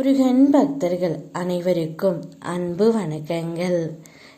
முருகன் பக்தர்கள் அனைவருக்கும் அன்பு வணக்கங்கள்.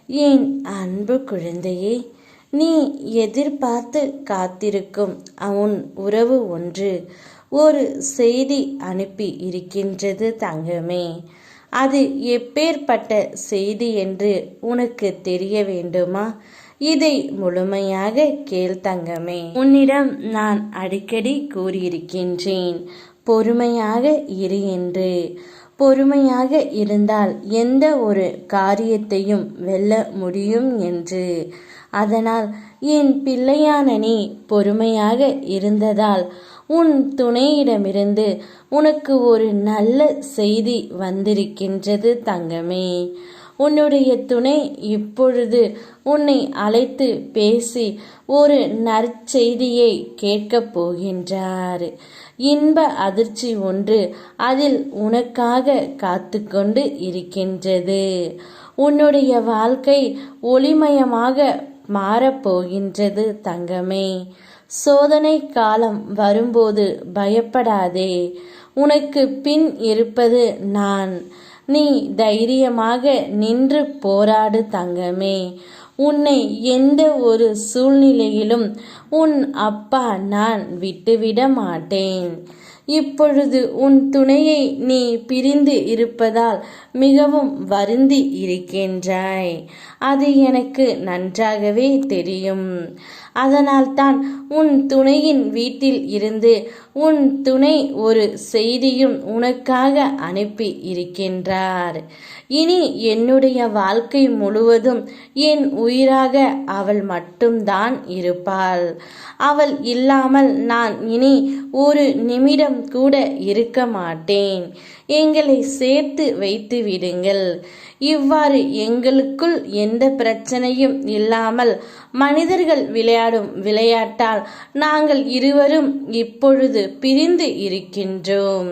என் அன்பு குழந்தையே நீ எதிர்பார்த்து காத்திருக்கும் அவன் உறவு ஒன்று ஒரு செய்தி அனுப்பி இருக்கின்றது தங்கமே. அது எப்பேற்பட்ட செய்தி என்று உனக்கு தெரிய வேண்டுமா? இதை முழுமையாக கேள் தங்கமே. உன்னிடம் நான் அடிக்கடி கூறியிருக்கின்றேன். பொறுமையாக இரு என்று. பொறுமையாக இருந்தால் எந்த ஒரு காரியத்தையும் வெல்ல முடியும் என்று. அதனால் என் பிள்ளையான நீ பொறுமையாக இருந்ததால் உன் துணையிடமிருந்து உனக்கு ஒரு நல்ல செய்தி வந்திருக்கின்றது தங்கமே. உன்னுடைய துணை இப்பொழுது உன்னை அழைத்து பேசி ஒரு நற்செய்தியை கேட்கப் போகின்றார். இன்ப அதிர்ச்சி ஒன்று அதில் உனக்காக காத்து கொண்டு இருக்கின்றது. உன்னுடைய வாழ்க்கை ஒளிமயமாக மாறப்போகின்றது தங்கமே. சோதனை காலம் வரும்போது பயப்படாதே. உனக்கு பின் இருப்பது நான். நீ தைரியமாக நின்று போராடு தங்கமே. உன்னை எந்த ஒரு சூழ்நிலையிலும் உன் அப்பா நான் விட்டுவிட மாட்டேன். இப்பொழுது உன் துணையை நீ பிரிந்து இருப்பதால் மிகவும் வருந்தி இருக்கின்றாய். அது எனக்கு நன்றாகவே தெரியும். அதனால்தான் உன் துணையின் வீட்டில் இருந்து உன் துணை ஒரு செய்தியும் உனக்காக அனுப்பி இருக்கின்றார். இனி என்னுடைய வாழ்க்கை முழுவதும் என் உயிராக அவள் மட்டும்தான் இருப்பாள். அவள் இல்லாமல் நான் இனி ஒரு நிமிடம் கூட இருக்க மாட்டேன். எங்களை சேர்த்து வைத்து விடுங்கள். இவ்வாறு எங்களுக்குள் எந்த பிரச்சனையும் இல்லாமல் மனிதர்கள் விளையாடும் விளையாட்டால் நாங்கள் இருவரும் இப்பொழுது பிரிந்து இருக்கின்றோம்.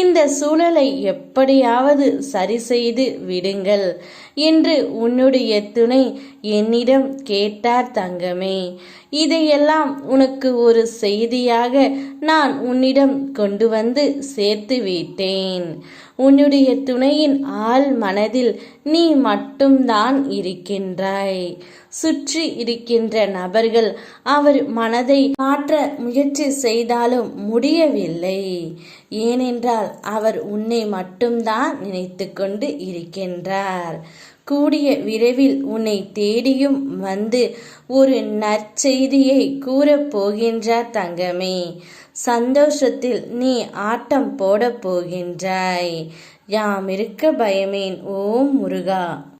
இந்த சூழலை எப்படியாவது சரி செய்து விடுங்கள் என்று உன்னுடைய துணை என்னிடம் கேட்டார் தங்கமே. இதையெல்லாம் உனக்கு ஒரு செய்தியாக நான் உன்னிடம் கொண்டு வந்து சேர்த்து விட்டேன். உன்னுடைய துணையின் ஆள் மனதில் நீ மட்டும்தான் இருக்கின்றாய். சுற்றி இருக்கின்ற நபர்கள் அவர் மனதை மாற்ற முயற்சி செய்தாலும் முடியவில்லை. ஏனென்றால் அவர் உன்னை மட்டும்தான் நினைத்து கொண்டு இருக்கின்றார். கூடிய விரைவில் உன்னை தேடியும் வந்து ஒரு நற்செய்தியை கூறப் போகின்றார் தங்கமே. சந்தோஷத்தில் நீ ஆட்டம் போடப் போகின்றாய். யாம் இருக்க பயமேன் ஓம் முருகா.